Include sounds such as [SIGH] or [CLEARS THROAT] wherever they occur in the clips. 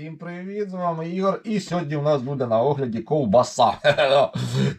Всім привіт, з вами Ігор. І сьогодні у нас буде на огляді ковбаса. [LAUGHS]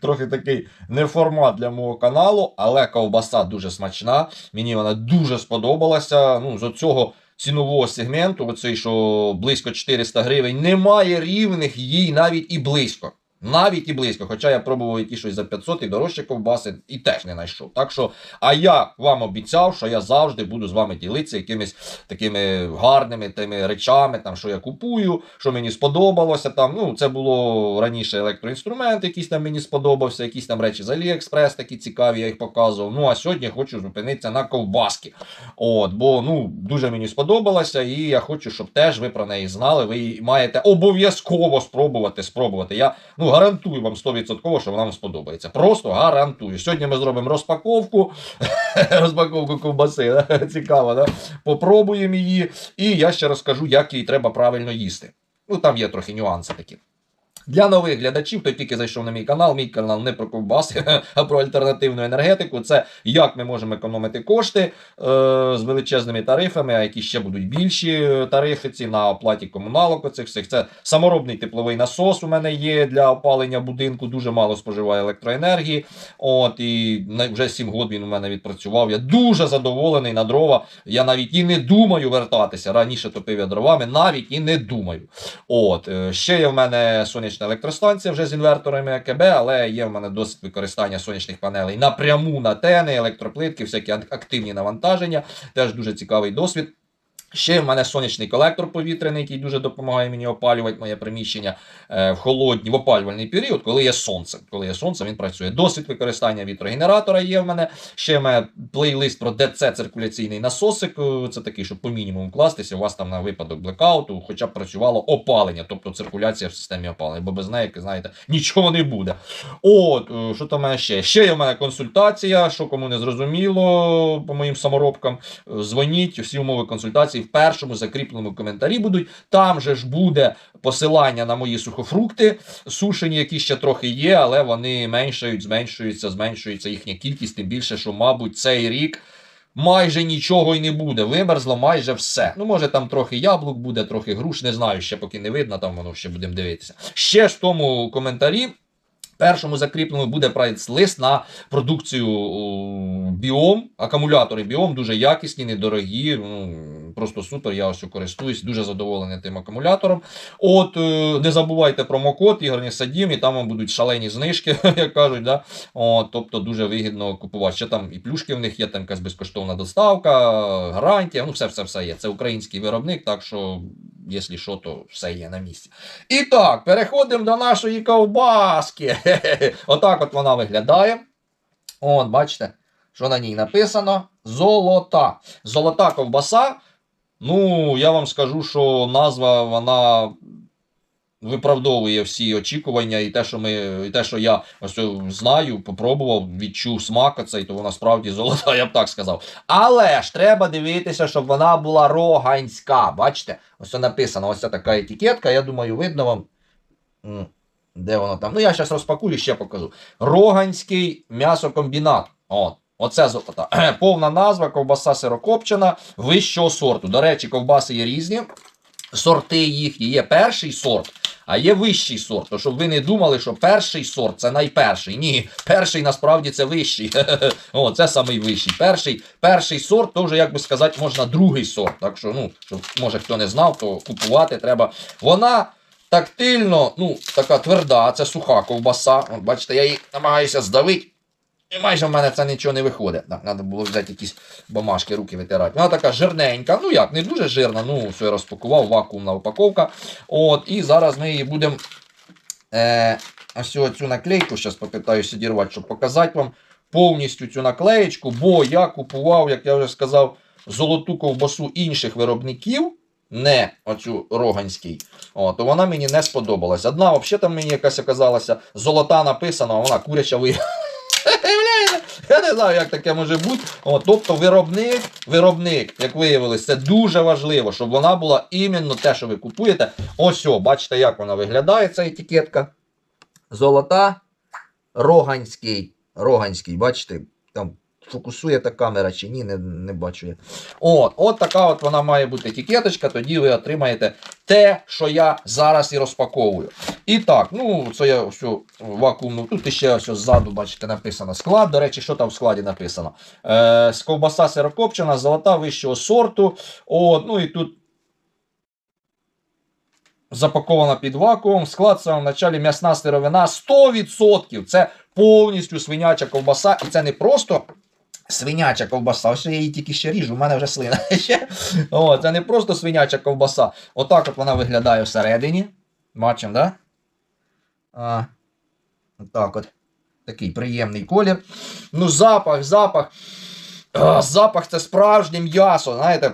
Трохи такий не формат для мого каналу, але ковбаса дуже смачна. Мені вона дуже сподобалася. Ну, з оцього цінового сегменту, оцей, що близько 400 гривень, немає рівних їй навіть і близько. Навіть і близько. Хоча я пробував які щось за 500 і дорожчі ковбаси, і теж не знайшов. Так що, а я вам обіцяв, що я завжди буду з вами ділитися якимись такими гарними тими речами, там, що я купую, що мені сподобалося. Там, ну, Це було раніше електроінструмент, якийсь там мені сподобався, якісь там речі з Аліекспрес такі цікаві, я їх показував. Ну а сьогодні хочу зупинитися на ковбаски. От, Бо ну, дуже мені сподобалося, і я хочу, щоб теж ви про неї знали. Ви маєте обов'язково спробувати. спробувати. Я ну, гарантую вам 100%, що вона вам сподобається. Просто гарантую. Сьогодні ми зробимо розпаковку. [LAUGHS] розпаковку ковбаси. [LAUGHS] Цікаво, да? Попробуємо її. І я ще розкажу, як її треба правильно їсти. Ну, там є трохи нюанси такі. Для нових глядачів, хто тільки зайшов на мій канал, мій канал не про ковбаси, [LAUGHS] а про альтернативну енергетику. Це як ми можемо економити кошти е, з величезними тарифами, а які ще будуть більші тарифи ці на оплаті комуналок. Оцих всіх. Це саморобний тепловий насос у мене є для опалення будинку, дуже мало споживає електроенергії. От І вже 7 років він у мене відпрацював. Я дуже задоволений на дрова. Я навіть і не думаю вертатися. Раніше топив я дровами, навіть і не думаю. От, е, ще є в мене сонячна електростанція вже з інверторами АКБ, але є в мене досвід використання сонячних панелей напряму на тени, електроплитки, всякі активні навантаження. Теж дуже цікавий досвід. Ще в мене сонячний колектор повітряний, який дуже допомагає мені опалювати моє приміщення е, в холодні, в опалювальний період, коли є сонце. Коли є сонце, він працює. Досвід використання вітрогенератора є в мене. Ще в мене плейлист про ДЦ циркуляційний насосик. Е, Це такий, щоб по мінімуму кластися. У вас там на випадок блекауту, хоча б працювало опалення, тобто циркуляція в системі опалення. Бо без неї, як знаєте, нічого не буде. От, е, що там мене ще? Ще є в мене консультація, що кому не зрозуміло по моїм саморобкам. Дзвоніть, всі умови консультації в першому закріпленому коментарі будуть. Там же ж буде посилання на мої сухофрукти, сушені, які ще трохи є, але вони меншають, зменшуються, зменшується їхня кількість, тим більше, що, мабуть, цей рік. Майже нічого й не буде. Вимерзло майже все. Ну, може, там трохи яблук буде, трохи груш, не знаю, ще поки не видно, там воно ще будемо дивитися. Ще ж в тому коментарі. Першому закріпленому буде прайс-лист на продукцію біом. Акумулятори біом дуже якісні, недорогі. Ну, просто супер. Я ось користуюсь, дуже задоволений тим акумулятором. От, е, не забувайте промокод Ігор Садім, і там вам будуть шалені знижки, [LAUGHS] як кажуть. Да? От, тобто дуже вигідно купувати. Ще там і плюшки в них є, там якась безкоштовна доставка, гарантія. Ну, все, все, все є. Це український виробник, так що, якщо що, то все є на місці. І так, переходимо до нашої ковбаски. [LAUGHS] Отак от вона виглядає. От, бачите, що на ній написано: золота. Золота ковбаса. Ну, я вам скажу, що назва вона виправдовує всі очікування, і те, що ми, і те, що я ось знаю, попробував, відчув смак цей, то вона справді золота, [LAUGHS] я б так сказав. Але ж треба дивитися, щоб вона була роганська. Бачите? Ось це написано, ось така етикетка, я думаю, видно вам. Де воно там? Ну, я зараз розпакую, ще покажу. Роганський м'ясокомбінат. От. Оце золота. [CLEARS THROAT] Повна назва ковбаса сирокопчена вищого сорту. До речі, ковбаси є різні. Сорти їхні. Є перший сорт, а є вищий сорт. То щоб ви не думали, що перший сорт це найперший. Ні, перший насправді це вищий. [LAUGHS] О, це самий вищий. Перший, перший сорт, то вже, як би сказати, можна другий сорт. Так що, ну, щоб, може хто не знав, то купувати треба. Вона тактильно, ну, така тверда, це суха ковбаса. От, бачите, я її намагаюся здавити. І майже в мене це нічого не виходить. Так, треба було взяти якісь бумажки, руки витирати. Вона така жирненька. Ну як, не дуже жирна, ну все я розпакував, вакуумна упаковка. От, і зараз ми її будемо е, ось цю наклейку, зараз попитаюся дірвати, щоб показати вам повністю цю наклеєчку, бо я купував, як я вже сказав, золоту ковбасу інших виробників. Не оцю роганський, О, вона мені не сподобалась. Одна, взагалі, там мені якась оказалася золота написана, вона куряча виявилася. Я не знаю, як таке може бути. О, тобто виробник, виробник, як виявилось, це дуже важливо, щоб вона була іменно те, що ви купуєте. Ось, о, бачите, як вона виглядає, ця етикетка. Золота, роганський. Роганський, бачите, фокусує та камера чи ні, не, не бачу я. От, от така от вона має бути етикеточка, тоді ви отримаєте те, що я зараз і розпаковую. І так, ну, це я все вакуумну. Тут ще ось ззаду, бачите, написано склад. До речі, що там в складі написано? Е, ковбаса сирокопчена, золота вищого сорту. От, ну і тут запакована під вакуум. Склад в самому началі м'ясна сировина 100%. Це повністю свиняча ковбаса. І це не просто свиняча ковбаса. Ось я її тільки ще ріжу, у мене вже слина. [LAUGHS] О, це не просто свиняча ковбаса. Отак от вона виглядає всередині. Бачимо, да? А, Отак от. Такий приємний колір. Ну, запах, запах. А, запах це справжнє м'ясо. Знаєте,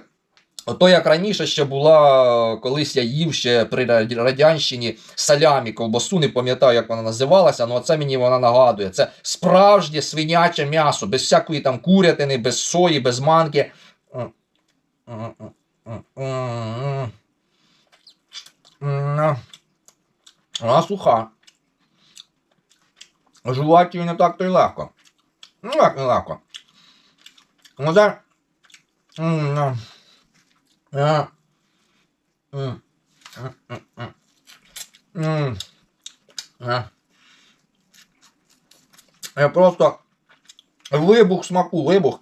ото як раніше ще була, колись я їв ще при Радянщині салямі ковбасу, не пам'ятаю, як вона називалася, але це мені вона нагадує. Це справжнє свиняче м'ясо, без всякої там курятини, без сої, без манки. Вона суха. Жувати її не так то й легко. Ну, як не легко. Ну, це... просто вибух смаку, вибух.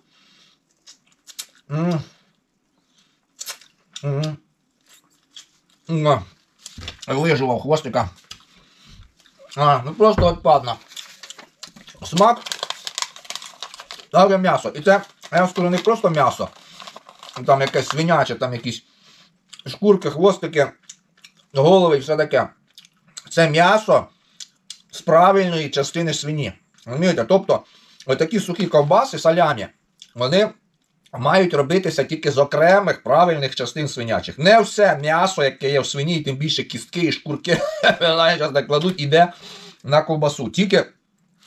Вижував хвостика. А, ну просто отпадно. Смак. Дали м'ясо. І це, я вам скажу, не просто м'ясо. Там якесь свиняче, там якісь шкурки, хвостики, голови і все таке. Це м'ясо з правильної частини свині. Розумієте? Тобто, отакі сухі ковбаси, салямі, вони мають робитися тільки з окремих правильних частин свинячих. Не все м'ясо, яке є в свині, і тим більше кістки і шкурки, [LAUGHS] кладуть, іде на ковбасу. Тільки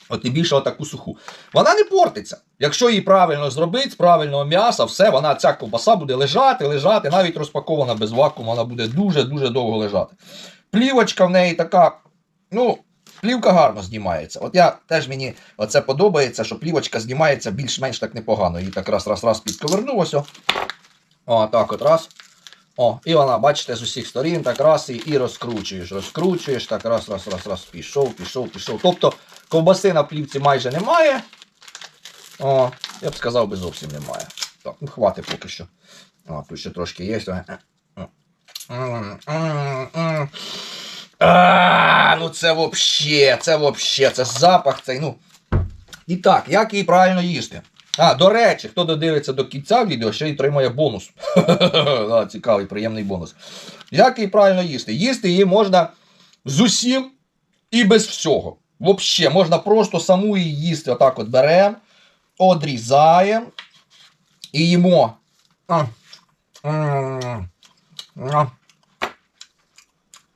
от і більше отаку суху. Вона не портиться. Якщо її правильно зробити, з правильного м'яса, все, вона ця ковбаса буде лежати, лежати, навіть розпакована без вакууму, вона буде дуже-дуже довго лежати. Плівочка в неї така, ну, плівка гарно знімається. От я теж мені оце подобається, що плівочка знімається більш-менш так непогано. Її так раз, раз, раз підковернув ось. О, О, так от раз. О, і вона, бачите, з усіх сторін так раз і, і розкручуєш, розкручуєш, так раз, раз, раз, раз, пішов, пішов, пішов. Тобто ковбаси на плівці майже немає. О, я б сказав, би зовсім немає. Так, ну хватить поки що. О, тут ще трошки є. А, ну це вообще, це вообще, це запах цей, ну. І так, як її правильно їсти? А, до речі, хто додивиться до кінця відео, ще й отримає бонус. [LAUGHS] Да, Цікавий, приємний бонус. Як її правильно їсти? Їсти її можна з усім і без всього. Взагалі, можна просто саму її їсти. Отак от беремо, одрізаємо і їмо.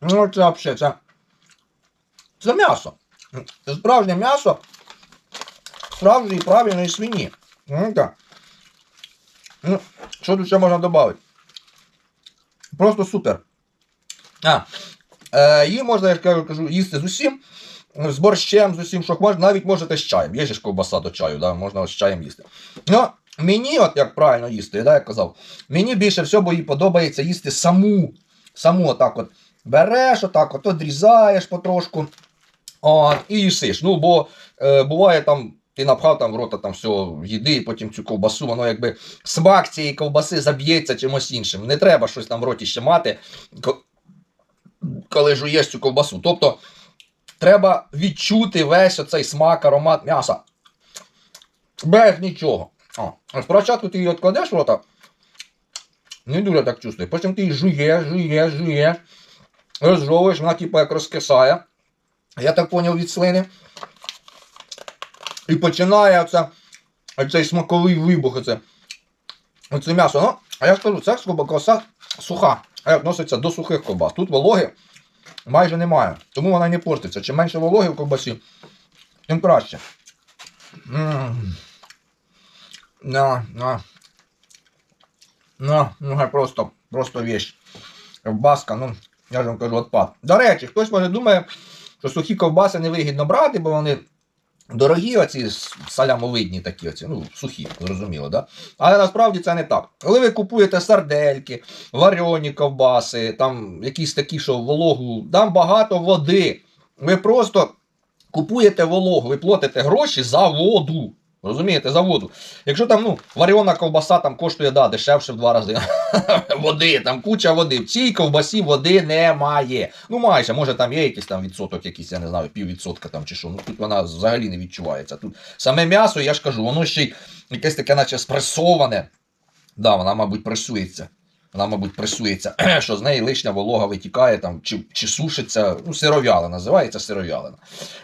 Ну, це взагалі, це. Це м'ясо. Справжнє м'ясо справжньої правильної свині. Ну, так. Ну, що тут ще можна додати? Просто супер. А, е, її можна, я кажу, їсти з усім, з борщем, з усім, що можна, навіть можете з чаєм. Є ж ковбаса до чаю, да, можна з чаєм їсти. Ну, мені, от як правильно їсти, да, я казав, мені більше всього їй подобається їсти саму. Саму отак от береш, отак от одрізаєш потрошку. От, і їсиш. Ну, бо е, буває там. Ти напхав там в рота там все їди, і потім цю ковбасу, воно якби смак цієї ковбаси заб'ється чимось іншим. Не треба щось там в роті ще мати, коли жуєш цю ковбасу. Тобто треба відчути весь оцей смак, аромат м'яса. Без нічого. О, спочатку ти її відкладеш в рота, не дуже так чувствує. Потім ти її жуєш, жуєш, жуєш, розжовуєш, вона типу як розкисає. Я так поняв від слини. І починає оце, оцей смаковий вибух. Оце, оце м'ясо. Ну, а я скажу, це ковбаса суха. А як відноситься до сухих ковбас. Тут вологи майже немає. Тому вона не портиться. Чим менше вологи в ковбасі, тим краще. На, на. На, ну просто, просто вещь. Ковбаска, ну, я ж вам кажу, отпад. До речі, хтось може думає, що сухі ковбаси не вигідно брати, бо вони Дорогі оці салямовидні такі оці, ну, сухі, зрозуміло, да? Але насправді це не так. Коли ви купуєте сардельки, варені ковбаси, там якісь такі, що вологу, там багато води. Ви просто купуєте вологу, ви платите гроші за воду. Розумієте, за воду. Якщо там ну, варена ковбаса там коштує да, дешевше в два рази. [LAUGHS] води, там куча води. В цій ковбасі води немає. Ну майже, може там є якийсь там відсоток, якийсь, я не знаю, піввідсотка там чи що. Ну тут вона взагалі не відчувається. Тут саме м'ясо, я ж кажу, воно ще й якесь таке, наче спресоване. Да, вона, мабуть, пресується. Вона, мабуть, пресується, [CLEARS THROAT] що з неї лишня волога витікає там, чи, чи сушиться. Ну, сиров'яла називається сиров'ялина.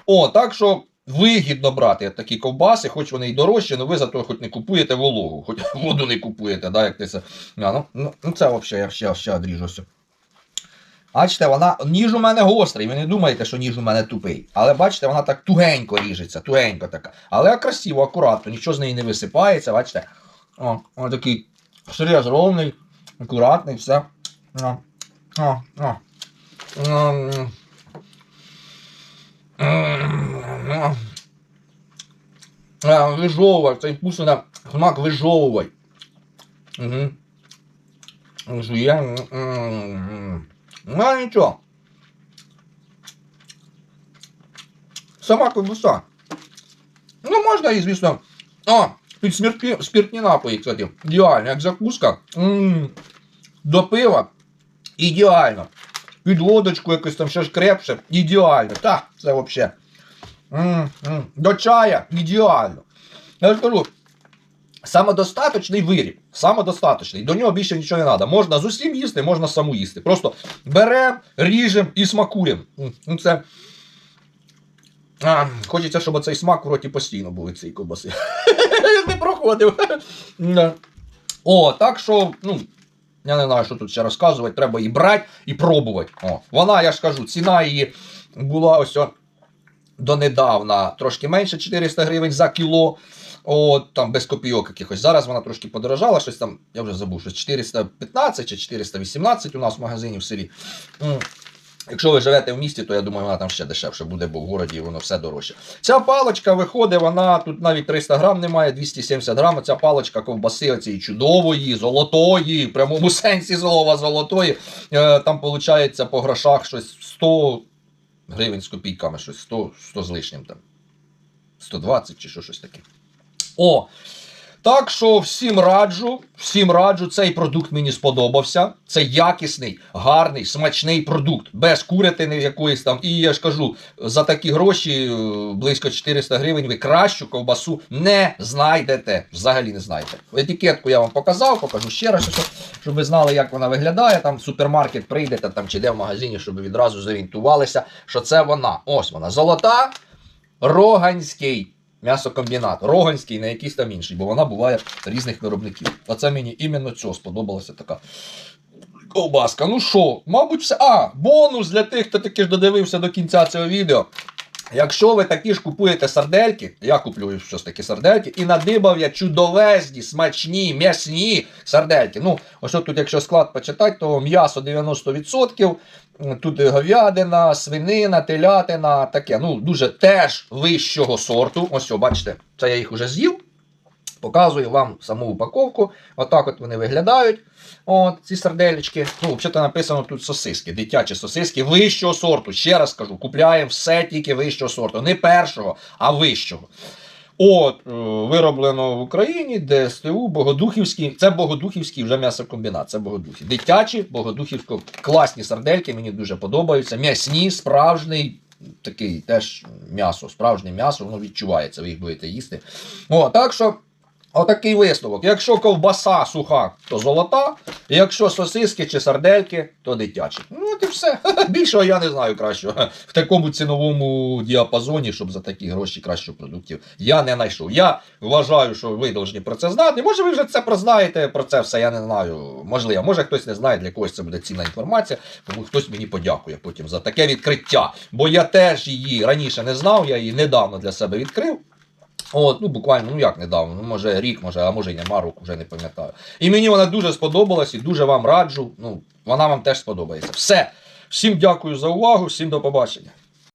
О, так що вигідно брати такі ковбаси, хоч вони й дорожчі, але ви зато хоч не купуєте вологу, хоч [LAUGHS] воду не купуєте, да, як ти це. А, ну, ну, ну, це взагалі я ще, ще одріжуся. Бачите, вона ніж у мене гострий. Ви не думаєте, що ніж у мене тупий. Але бачите, вона так тугенько ріжеться, тугенько така. Але красиво, акуратно, нічого з неї не висипається, бачите. О, о такий срез ровний, акуратний, все. О, о, о. М. М. Цей вкусно на смак вижовувай. Угу. М, м, м. Ну, а нічого. Сама ковбаса. Ну, можна і, звісно. О, під сміртні, спиртні напої, кстати. Ідеально, як закуска. М, До пива. Ідеально. Під водочку якось там ще ж крепше. Ідеально. Так, це взагалі. До чая ідеально. Я ж кажу, самодостаточний виріб. Самодостаточний. До нього більше нічого не треба. Можна з усім їсти, можна саму їсти. Просто беремо, ріжемо і смакуємо. Ну, це. А, хочеться, щоб цей смак в роті постійно був цієї ковбаси. [LAUGHS] не проходив. О, так що, ну, я не знаю, що тут ще розказувати. Треба її брати і пробувати. О, вона, я ж кажу, ціна її була ось донедавна трошки менше 400 гривень за кіло. От, там без копійок якихось. Зараз вона трошки подорожала, щось там, я вже забув, що 415 чи 418 у нас в магазині в селі. Якщо ви живете в місті, то я думаю, вона там ще дешевше буде, бо в городі воно все дорожче. Ця паличка виходить, вона тут навіть 300 грам немає, 270 грам. Ця паличка ковбаси оцієї чудової, золотої, в прямому [LAUGHS] сенсі слова золотої. Е, Там виходить по грошах щось 100 гривень з копійками, щось 100, 100 з лишнім там. 120 чи що, щось таке. О! Так що всім раджу, всім раджу, цей продукт мені сподобався. Це якісний, гарний, смачний продукт, без курятини якоїсь там. І я ж кажу, за такі гроші, е, близько 400 гривень, ви кращу ковбасу не знайдете. Взагалі не знайдете. Етикетку я вам показав, покажу ще раз, щоб, ви знали, як вона виглядає. Там в супермаркет прийдете там, чи де в магазині, щоб ви відразу зорієнтувалися, що це вона. Ось вона. Золота, роганський. М'ясокомбінат, Роганський, не якийсь там інший, бо вона буває різних виробників. Оце мені іменно цього сподобалася така ковбаска. Ну що, мабуть, все. А, бонус для тих, хто таки ж додивився до кінця цього відео. Якщо ви такі ж купуєте сардельки, я куплю щось такі сардельки, і надибав я чудовезні, смачні, м'ясні сардельки. Ну, ось тут, якщо склад почитати, то м'ясо 90%, тут говядина, свинина, телятина, таке. Ну, дуже теж вищого сорту. Ось, бачите, це я їх вже з'їв. Показую вам саму упаковку. Отак от вони виглядають. От, ці сарделечки. Ну, взагалі написано тут сосиски, дитячі сосиски вищого сорту. Ще раз кажу, купляємо все тільки вищого сорту. Не першого, а вищого. От, е, вироблено в Україні, ДСТУ, Богодухівський. Це Богодухівський вже м'ясокомбінат. Це Богодухів. Дитячі, Богодухівсько, класні сардельки, мені дуже подобаються. М'ясні, справжній. Такий теж м'ясо, справжнє м'ясо, воно відчувається, ви їх будете їсти. О, так що, отакий висновок. Якщо ковбаса суха, то золота, якщо сосиски чи сардельки, то дитячі. Ну, от і все. [LAUGHS] Більшого я не знаю кращого. В такому ціновому діапазоні, щоб за такі гроші кращих продуктів, я не знайшов. Я вважаю, що ви повинні про це знати. Може, ви вже це прознаєте про це все, я не знаю. Можливо, може хтось не знає, для когось це буде цінна інформація, тому хтось мені подякує потім за таке відкриття. Бо я теж її раніше не знав, я її недавно для себе відкрив. От, ну буквально, ну як недавно, ну може рік, може, а може й нема року, вже не пам'ятаю. І мені вона дуже сподобалась і дуже вам раджу. Ну, вона вам теж сподобається. Все. Всім дякую за увагу, всім до побачення.